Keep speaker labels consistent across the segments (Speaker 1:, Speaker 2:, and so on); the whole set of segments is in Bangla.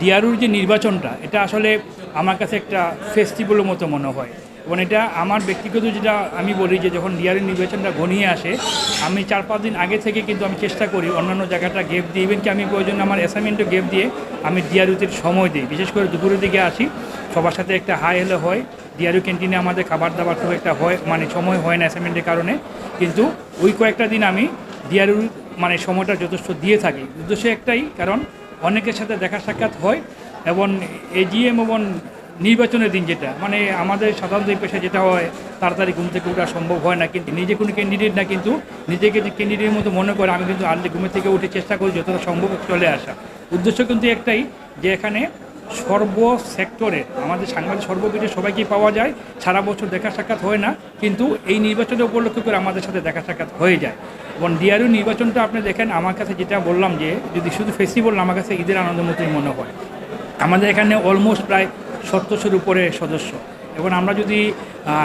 Speaker 1: ডিআরুর যে নির্বাচনটা, এটা আসলে আমার কাছে একটা ফেস্টিভ্যালের মতো মনে হয়। এবং এটা আমার ব্যক্তিগত যেটা আমি বলি যে যখন ডিআরুর নির্বাচনটা ঘনিয়ে আসে, আমি চার পাঁচ দিন আগে থেকে কিন্তু আমি চেষ্টা করি অন্যান্য জায়গাটা গেপ দিয়ে ইভেন কি আমি প্রয়োজন আমার অ্যাসাইনমেন্টও গেপ দিয়ে আমি ডিআরুতে সময় দিই। বিশেষ করে দুপুরের দিকে আসি, সবার সাথে একটা হাই হলে হয়। ডিআরইউ ক্যান্টিনে আমাদের খাবার দাবার খুব একটা হয় মানে সময় হয় না অ্যাসাইনমেন্টের কারণে। কিন্তু ওই কয়েকটা দিন আমি ডিআরইউ মানে সময়টা যথেষ্ট দিয়ে থাকি। উদ্দেশ্য একটাই, কারণ অনেকের সাথে দেখা সাক্ষাৎ হয় এবং এজিএম এবং নির্বাচনের দিন যেটা মানে আমাদের সাধারণত এই পেশায় যেটা হয়, তাড়াতাড়ি ঘুম থেকে ওঠা সম্ভব হয় না, কিন্তু নিজে কোনো ক্যান্ডিডেট না, কিন্তু নিজেকে যে ক্যান্ডিডেটের মতো মনে করে, আমি কিন্তু আর্লি ঘুমের থেকে উঠে চেষ্টা করি যতটা সম্ভব চলে আসা। উদ্দেশ্য কিন্তু একটাই যে এখানে সর্ব সেক্টরে, আমাদের সাংবাদিক সর্বকিছু সবাইকেই পাওয়া যায়, সারা বছর দেখা সাক্ষাৎ হয় না, কিন্তু এই নির্বাচনের উপলক্ষ করে আমাদের সাথে দেখা সাক্ষাৎ হয়ে যায়। এবং ডিআরইউ নির্বাচনটা আপনি দেখেন, আমার কাছে যেটা বললাম যে, যদি শুধু ফেস্টিভ্যাল আমার কাছে ঈদের আনন্দের মতোই মনে হয়। আমাদের এখানে অলমোস্ট প্রায় সত্তরশোর উপরে সদস্য। এবং আমরা যদি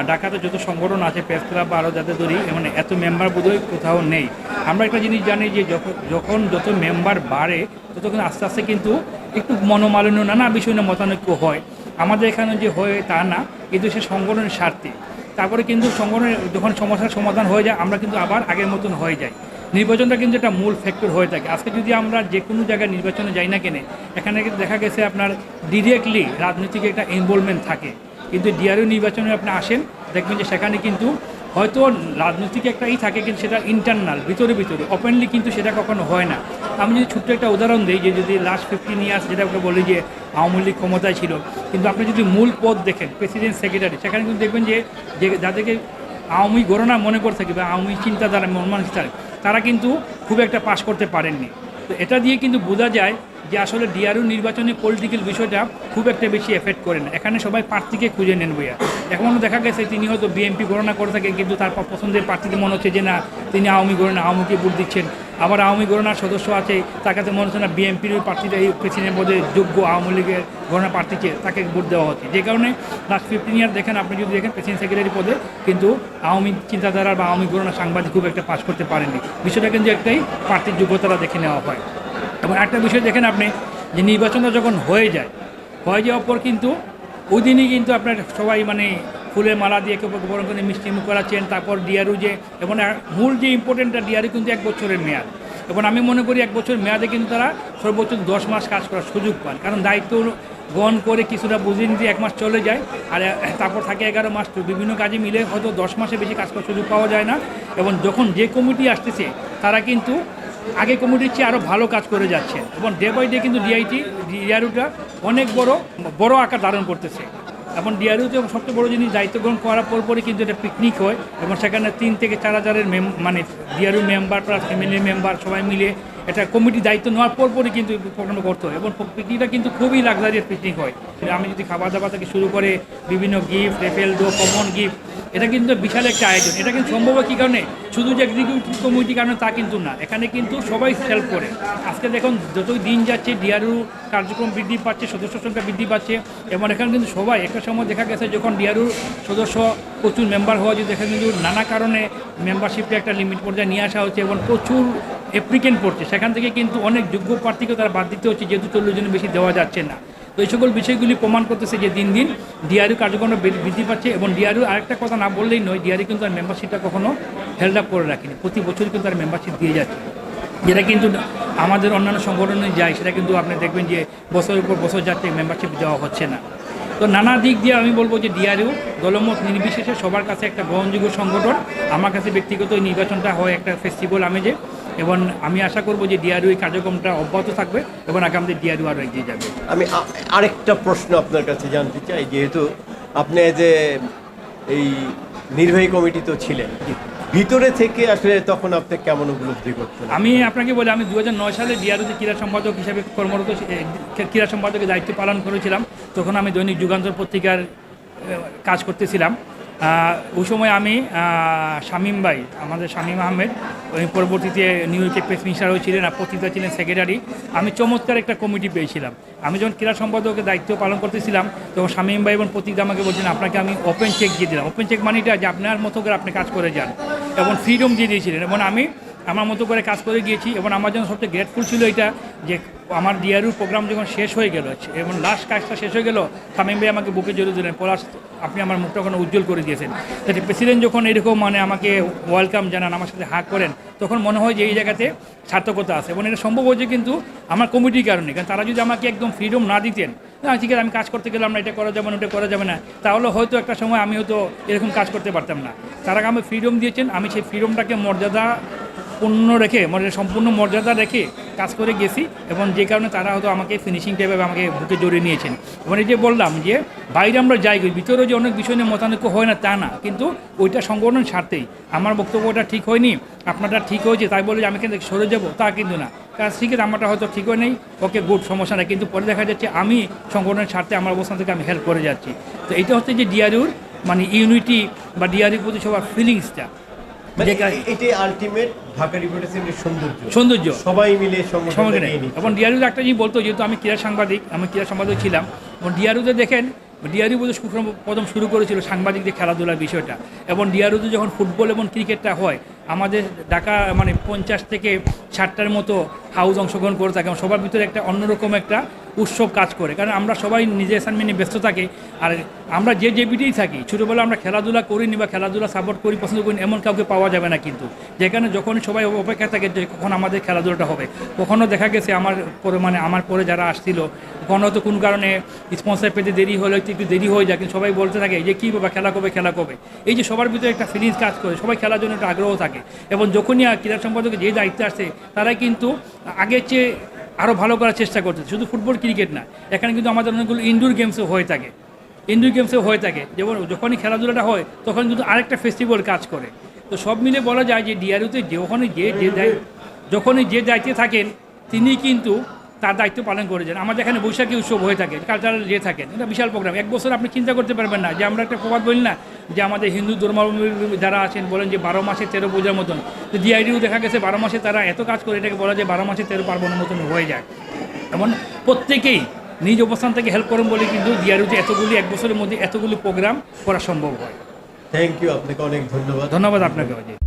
Speaker 1: ঢাকাতে যত সংগঠন আছে প্রেস ক্লাব বা আরও যাদের ধরি মানে এত মেম্বার বোধহয় কোথাও নেই। আমরা একটা জিনিস জানি যে যখন যখন যত মেম্বার বাড়ে, ততক্ষণ আস্তে আস্তে কিন্তু একটু মনোমালিন্য, নানা বিষয় নিয়ে মতানৈক্য হয়। আমাদের এখানে যে হয় তা না কিন্তু সে সংগঠনের স্বার্থে। তারপরে কিন্তু সংগঠনের যখন সমস্যার সমাধান হয়ে যায়, আমরা কিন্তু আবার আগের মতন হয়ে যাই। নির্বাচনটা কিন্তু একটা মূল ফ্যাক্টর হয়ে থাকে। আজকে যদি আমরা যে কোনো জায়গায় নির্বাচনে যাই না কেনে, এখানে কিন্তু দেখা গেছে আপনার ডিরেক্টলি রাজনৈতিক একটা ইনভলভমেন্ট থাকে। কিন্তু ডিআরইউ নির্বাচনে আপনি আসেন, দেখবেন যে সেখানে কিন্তু হয়তো রাজনৈতিক একটা ই থাকে, কিন্তু সেটা ইন্টারনাল ভিতরে ভিতরে ওপেনলি কিন্তু সেটা কখনো হয় না। আমি যদি ছোট্ট একটা উদাহরণ দিই যে যদি লাস্ট ফিফটিন ইয়ার্স যেটা ওকে বলি যে আওয়ামী লীগ ক্ষমতায় ছিল, কিন্তু আপনি যদি মূল পদ দেখেন প্রেসিডেন্ট সেক্রেটারি সেখানে কিন্তু দেখবেন যে যাদেরকে আওয়ামী গণনা মনে করে থাকি বা আওয়ামী চিন্তাধারা মন তারা কিন্তু খুব একটা পাশ করতে পারেননি। তো এটা দিয়ে কিন্তু বোঝা যায় যে আসলে ডিআরইউ নির্বাচনে পলিটিক্যাল বিষয়টা খুব একটা বেশি এফেক্ট করে না। এখানে সবাই প্রার্থীকে খুঁজে নেন বইয়া এখনও দেখা গেছে তিনি হয়তো বিএনপি গণনা করে থাকেন, কিন্তু তার পছন্দের প্রার্থীতে মনে হচ্ছে যে না, তিনি আওয়ামী গণনা, আওয়ামীকে ভোট দিচ্ছেন। আবার আওয়ামী গণনার সদস্য আছে, তার কাছে মনে হচ্ছে না বিএনপির প্রার্থীটা এই প্রেসিডেন্ট পদে যোগ্য আওয়ামী লীগের গণনা প্রার্থীকে তাকে ভোট দেওয়া হচ্ছে। যে কারণে লাস্ট ফিফটিন ইয়ার দেখেন, আপনি যদি দেখেন প্রেসিডেন্ট সেক্রেটারি পদে কিন্তু আওয়ামী চিন্তাধারা বা আওয়ামী গণনা সাংবাদিক খুব একটা পাশ করতে পারেননি। বিষয়টা কিন্তু একটাই, প্রার্থীর যোগ্যতাটা দেখে নেওয়া হয়। এবং একটা বিষয় দেখেন আপনি, যে নির্বাচনটা যখন হয়ে যায়, হয়ে যাওয়ার পর কিন্তু ওই দিনই কিন্তু আপনার সবাই মানে ফুলের মালা দিয়ে কেউ বরং করে মিষ্টি মুখ করাচ্ছেন, তারপর ডিআরু যে, এবং মূল যে ইম্পর্টেন্টটা ডিআরু কিন্তু এক বছরের মেয়াদ। এবং আমি মনে করি এক বছর মেয়াদে কিন্তু তারা সর্বোচ্চ দশ মাস কাজ করার সুযোগ পান। কারণ দায়িত্ব গ্রহণ করে কিছুটা বুঝিয়ে নিতে এক মাস চলে যায়, আর তারপর থাকে এগারো মাস তো বিভিন্ন কাজে মিলে হয়তো দশ মাসে বেশি কাজ করার সুযোগ পাওয়া যায় না। এবং যখন যে কমিটি আসতেছে, তারা কিন্তু আগে কমিটির চেয়ে আরও ভালো কাজ করে যাচ্ছে। এবং ডে বাই ডে কিন্তু ডিআইটি ডিআরইউটা অনেক বড় বড় আকার ধারণ করতেছে। এবং ডিআরইউতে সবচেয়ে বড় জিনিস দায়িত্ব গ্রহণ করার পর পরই কিন্তু এটা পিকনিক হয়। এবং সেখানে তিন থেকে চার হাজারের মানে DRU member plus family member সবাই মিলে এটা কমিটি দায়িত্ব নেওয়ার পরপরই কিন্তু প্রোগ্রাম করতে হয়। এবং পিকনিকটা কিন্তু খুবই লাক্সারিয়াস পিকনিক হয়। আমি যদি খাবার দাবার থেকে শুরু করে বিভিন্ন gift raffle draw common gift এটা কিন্তু বিশাল একটা আয়োজন। এটা কিন্তু সম্ভব কী কারণে? শুধু যে এক্সিকিউটিভ কমিটি কারণে তা কিন্তু না। এখানে কিন্তু সবাই হেল্প করে। আজকে দেখুন, যতই দিন যাচ্ছে ডিআরইউ কার্যক্রম বৃদ্ধি পাচ্ছে, সদস্য সংখ্যা বৃদ্ধি পাচ্ছে এবং এখানে কিন্তু সবাই, একটা সময় দেখা গেছে যখন ডিআরইউ সদস্য প্রচুর মেম্বার হওয়া যদি দেখা কিন্তু নানা কারণে মেম্বারশিপে একটা লিমিট পর্যায়ে নিয়ে আসা হচ্ছে এবং প্রচুর অ্যাপ্লিকেন্ট পড়ছে, সেখান থেকে কিন্তু অনেক যোগ্য প্রার্থীকে তারা বাদ দিতে হচ্ছে, যেহেতু চল্লিশ জনের বেশি দেওয়া যাচ্ছে না। তো এই সকল বিষয়গুলি প্রমাণ করতেছে যে দিন দিন ডিআরইউ কার্যক্রম বৃদ্ধি- পাচ্ছে এবং ডিআরইউ আরেকটা কথা না বললেই নয় ডিআরইউ কিন্তু আর মেম্বারশিপটা কখনো হেল্ড আপ করে রাখেনি। প্রতি বছর কিন্তু তার মেম্বারশিপ দিয়ে যাচ্ছে। যেটা কিন্তু আমাদের অন্যান্য সংগঠনে যায়, সেটা কিন্তু আপনি দেখবেন যে বছরের পর বছর যাচ্ছে মেম্বারশিপ দেওয়া হচ্ছে না। তো নানা দিক দিয়ে আমি বলব যে ডিআরইউ দলমত নির্বিশেষে সবার কাছে একটা গ্রহণযোগ্য সংগঠন। আমার কাছে ব্যক্তিগত নির্বাচনটা হয় একটা ফেস্টিভ্যাল আমেজে এবং আমি আশা করব যে ডিআরইউ এই কার্যক্রমটা অব্যাহত থাকবে এবং আগামী ডিআরইউ আরও এগিয়ে যাবে।
Speaker 2: আমি আরেকটা প্রশ্ন আপনার কাছে জানতে চাই যেহেতু আপনি যে এই নির্বাহী কমিটি তো ছিলেন ভিতরে থেকে আসলে তখন আপনি কেমন উপলব্ধি করতেন?
Speaker 1: আমি আপনাকে বলি আমি দু হাজার নয় সালে ডিআরইউতে ক্রীড়া সম্পাদক হিসাবে কর্মরত ক্রীড়া সম্পাদকের দায়িত্ব পালন করেছিলাম। তখন আমি দৈনিক যুগান্তর পত্রিকার কাজ করতেছিলাম। ওই সময় আমি শামীম ভাই, আমাদের শামীম আহমেদ পরবর্তীতে নিউ ইয়র্কের প্রেস মিনিস্টার হয়েছিলেন আর পত্রিকা ছিলেন সেক্রেটারি আমি চমৎকার একটা কমিটি পেয়েছিলাম। আমি যখন ক্রীড়া সম্পাদকের দায়িত্ব পালন করতেছিলাম, তখন শামীম ভাই এবং পত্রিকা আমাকে বলছেন, আপনাকে আমি ওপেন চেক দিয়ে দিলাম। ওপেন চেক মানিটা যে আপনার মতো করে আপনি কাজ করে যান। এবং ফ্রিডম দিয়ে দিয়েছিলেন। এবং আমি আমার মতো করে কাজ করে গিয়েছি এবং আমার জন্য সবচেয়ে গ্রেটফুল ছিল এটা যে আমার ডিআরইউ প্রোগ্রাম যখন শেষ হয়ে গেল, এবং লাস্ট কাজটা শেষ হয়ে গেল তামিম ভাই আমাকে বুকে জড়িয়ে দিলেন, পলাশ, আপনি আমার মুখটা ওখানে উজ্জ্বল করে দিয়েছেন। তাই প্রেসিডেন্ট যখন এরকম মানে আমাকে ওয়েলকাম জানান, আমার সাথে হাক করেন, তখন মনে হয় যে এই জায়গাতে সার্থকতা আছে এবং এটা সম্ভব হয়েছে কিন্তু আমার কমিটির কারণে। কারণ তারা যদি আমাকে একদম ফ্রিডম না দিতেন, না, ঠিক আছে, আমি কাজ করতে গেলাম না, এটা করা যাবে না, ওটা করা যাবে না, তাহলে হয়তো একটা সময় আমি হয়তো এরকম কাজ করতে পারতাম না। তারা আমাকে ফ্রিডম দিয়েছেন, আমি সেই ফ্রিডমটাকে মর্যাদা পূর্ণ রেখে মানে সম্পূর্ণ মর্যাদা রেখে কাজ করে গেছি এবং যে কারণে তারা হয়তো আমাকে ফিনিশিং টাইপে আমাকে বুকে জড়িয়ে নিয়েছেন। এবং এই যে বললাম যে, বাইরে আমরা যাই ভিতরে যে অনেক বিষয় নিয়ে মতানৈক্য হয় না তা না, কিন্তু ওইটা সংগঠন ছাড়তেই আমার বক্তব্যটা ঠিক হয়নি, আপনারটা ঠিক হয়েছে, তাই বলে যে আমি কিন্তু সরে যাব, তা কিন্তু না। কাজ ঠিক আছে, আমারটা হয়তো ঠিক হয় নেই ওকে গুড সমস্যা নেই, কিন্তু পরে দেখা যাচ্ছে আমি সংগঠনের স্বার্থে আমার অবস্থান থেকে আমি হেল্প করে যাচ্ছি। তো এটা হচ্ছে যে ডিআরইউর মানে ইউনিটি বা ডিআরইউর প্রতি সবার ফিলিংসটা
Speaker 2: এটাই আলটিমেট ঢাকা রিপোর্টেশনের সৌন্দর্য।
Speaker 1: সৌন্দর্য।
Speaker 2: সবাই মিলে নিচ্ছে।
Speaker 1: এবং ডিআরইউ একটা জিনিস বলতো যেহেতু আমি ক্রীড়া সাংবাদিক আমি ক্রীড়া সাংবাদিক ছিলাম এবং ডিআরইউতে দেখেন ডিআরইউ বোধ প্রথম শুরু করেছিল সাংবাদিকদের খেলাধুলার বিষয়টা। এবং ডিআরইউতে যখন ফুটবল এবং ক্রিকেটটা হয় আমাদের ঢাকা মানে পঞ্চাশ থেকে ষাটটার মতো হাউস অংশগ্রহণ করে থাকে এবং সবার ভিতরে একটা অন্যরকম একটা উৎসব কাজ করে। কারণ আমরা সবাই নিজে অ্যাসাইনমেন্টে ব্যস্ত থাকি আর আমরা যে যে বিটেই থাকি ছোটোবেলা আমরা খেলাধুলা করিনি বা খেলাধুলা সাপোর্ট করি, পছন্দ করি এমন কাউকে পাওয়া যাবে না কিন্তু। যেখানে যখন সবাই অপেক্ষা থাকে যে কখন আমাদের খেলাধুলাটা হবে কখনও দেখা গেছে আমার পরে মানে আমার পরে যারা আসছিল, কখনো হয়তো কোনো কারণে স্পন্সার পেতে দেরি হলে একটু দেরি হয়ে যায়, কিন্তু সবাই বলতে থাকে যে কী বাবা, খেলা কবে খেলা কবে? এই যে সবার ভিতরে একটা ফিলিংস কাজ করে, সবাই খেলার জন্য একটা আগ্রহ থাকে। এবং যখনই ক্রীড়া সম্পাদকের যে দায়িত্বে আসে, তারাই কিন্তু আগের চেয়ে আরও ভালো করার চেষ্টা করছে। শুধু ফুটবল, ক্রিকেট না, এখানে কিন্তু আমাদের অনেকগুলো ইনডোর গেমসও হয়ে থাকে। ইনডোর গেমসও হয়ে থাকে। যেমন যখনই খেলাধুলাটা হয়, তখন কিন্তু আরেকটা ফেস্টিভ্যাল কাজ করে। তো সব মিলে বলা যায় যে ডিআরইউতে যখনই যে যে দায়- যখনই যে দায়িত্বে থাকেন, তিনি কিন্তু তার দায়িত্ব পালন করেছেন আমাদের এখানে বৈশাখী উৎসব হয়ে থাকে কালচারাল যে থাকে। এটা বিশাল প্রোগ্রাম এক বছর আপনি চিন্তা করতে পারবেন না যে আমরা একটা প্রবাদ বলি না যে আমাদের হিন্দু ধর্মাবলম্বী যারা আছেন বলেন যে বারো মাসে তেরো পূজার মতন। তো ডিআইডিও দেখা গেছে বারো মাসে তারা এত কাজ করে এটাকে বলা যায় বারো মাসে তেরো পার্বণের মতন হয়ে যায়। এমন প্রত্যেকেই নিজ অবস্থান থেকে হেল্প করেন বলে কিন্তু ডিআরইউতে এতগুলি এক বছরের মধ্যে এতগুলি প্রোগ্রাম করা সম্ভব হয়।
Speaker 2: থ্যাংক ইউ আপনাকে অনেক ধন্যবাদ।
Speaker 1: ধন্যবাদ আপনাকে।